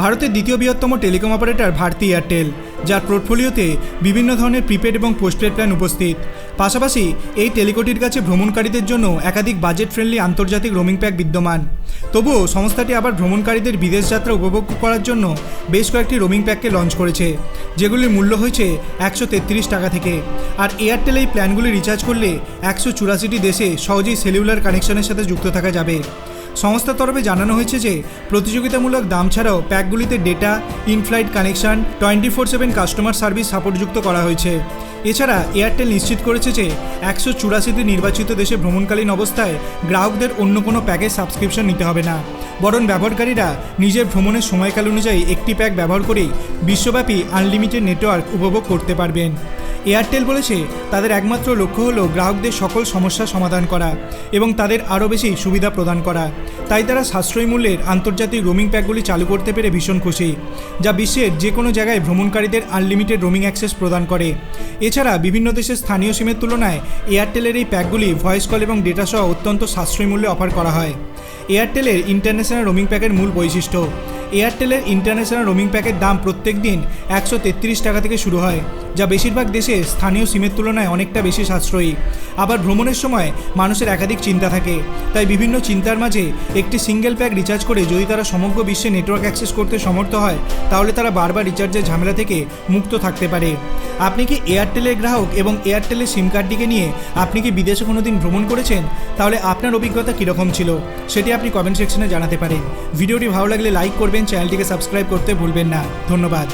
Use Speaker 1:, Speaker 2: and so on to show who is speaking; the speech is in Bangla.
Speaker 1: ভারতের দ্বিতীয় বৃহত্তম টেলিকম অপারেটর ভারতী এয়ারটেল, যার পোর্টফোলিওতে বিভিন্ন ধরনের প্রিপেড এবং পোস্টপেড প্ল্যান উপস্থিত। পাশাপাশি এই টেলিকোটির কাছে ভ্রমণকারীদের জন্য একাধিক বাজেট ফ্রেন্ডলি আন্তর্জাতিক রোমিং প্যাক বিদ্যমান। তবুও সংস্থাটি আবার ভ্রমণকারীদের বিদেশ যাত্রা উপভোগ করার জন্য বেশ কয়েকটি রোমিং প্যাককে লঞ্চ করেছে, যেগুলির মূল্য হয়েছে একশো তেত্রিশ টাকা থেকে। আর এয়ারটেল এই প্ল্যানগুলি রিচার্জ করলে একশো চুরাশিটি দেশে সহজেই সেলুলার কানেকশনের সাথে যুক্ত থাকা যাবে। সংস্থার তরফে জানানো হয়েছে যে, প্রতিযোগিতামূলক দাম ছাড়াও প্যাকগুলিতে data, inflight connection, twenty four seven customer service সাপোর্টযুক্ত করা হয়েছে। এছাড়া এয়ারটেল নিশ্চিত করেছে যে, একশো চুরাশিটি নির্বাচিত দেশে ভ্রমণকালীন অবস্থায় গ্রাহকদের অন্য কোনো প্যাকেজ সাবস্ক্রিপশন নিতে হবে না। বরং ব্যবহারকারীরা নিজের ভ্রমণের সময়কাল অনুযায়ী একটি প্যাক ব্যবহার করেই বিশ্বব্যাপী আনলিমিটেড নেটওয়ার্ক উপভোগ করতে পারবেন। এয়ারটেল বলেছে, তাদের একমাত্র লক্ষ্য হলো গ্রাহকদের সকল সমস্যার সমাধান করা এবং তাদের আরও বেশি সুবিধা প্রদান করা। তাই তারা সাশ্রয়ী মূল্যের আন্তর্জাতিক রোমিং প্যাকগুলি চালু করতে পেরে ভীষণ খুশি, যা বিশ্বের যে কোনো জায়গায় ভ্রমণকারীদের আনলিমিটেড রোমিং অ্যাক্সেস প্রদান করে। এছাড়া বিভিন্ন দেশের স্থানীয় সিমের তুলনায় এয়ারটেলের এই প্যাকগুলি ভয়েস কল এবং ডেটা সহ অত্যন্ত সাশ্রয়ী মূল্যে অফার করা হয়। এয়ারটেলের ইন্টারন্যাশনাল রোমিং প্যাকের মূল বৈশিষ্ট্য এয়ারটেলের ইন্টারন্যাশনাল রোমিং প্যাকের দাম প্রত্যেক দিন একশো তেত্রিশ টাকা থেকে শুরু হয়, যা বেশিরভাগ দেশে স্থানীয় সিমের তুলনায় অনেকটা বেশি সাশ্রয়ী। আবার ভ্রমণের সময় মানুষের একাধিক চিন্তা থাকে, তাই বিভিন্ন চিন্তার মাঝে একটি সিঙ্গেল প্যাক রিচার্জ করে যদি তারা সমগ্র বিশ্বে নেটওয়ার্ক অ্যাক্সেস করতে সমর্থ হয়, তাহলে তারা বারবার রিচার্জের ঝামেলা থেকে মুক্ত থাকতে পারে। আপনি কি এয়ারটেলের গ্রাহক এবং এয়ারটেলের সিম কার্ডটিকে নিয়ে আপনি কি বিদেশে কোনো দিন ভ্রমণ করেছেন? তাহলে আপনার অভিজ্ঞতা কীরকম ছিল? সেটি আপনি কমেন্ট সেকশনে জানাতে পারেন। ভিডিওটি ভালো লাগলে লাইক করবেন চ্যানেলটিকে সাবস্ক্রাইব করতে ভুলবেন না। ধন্যবাদ।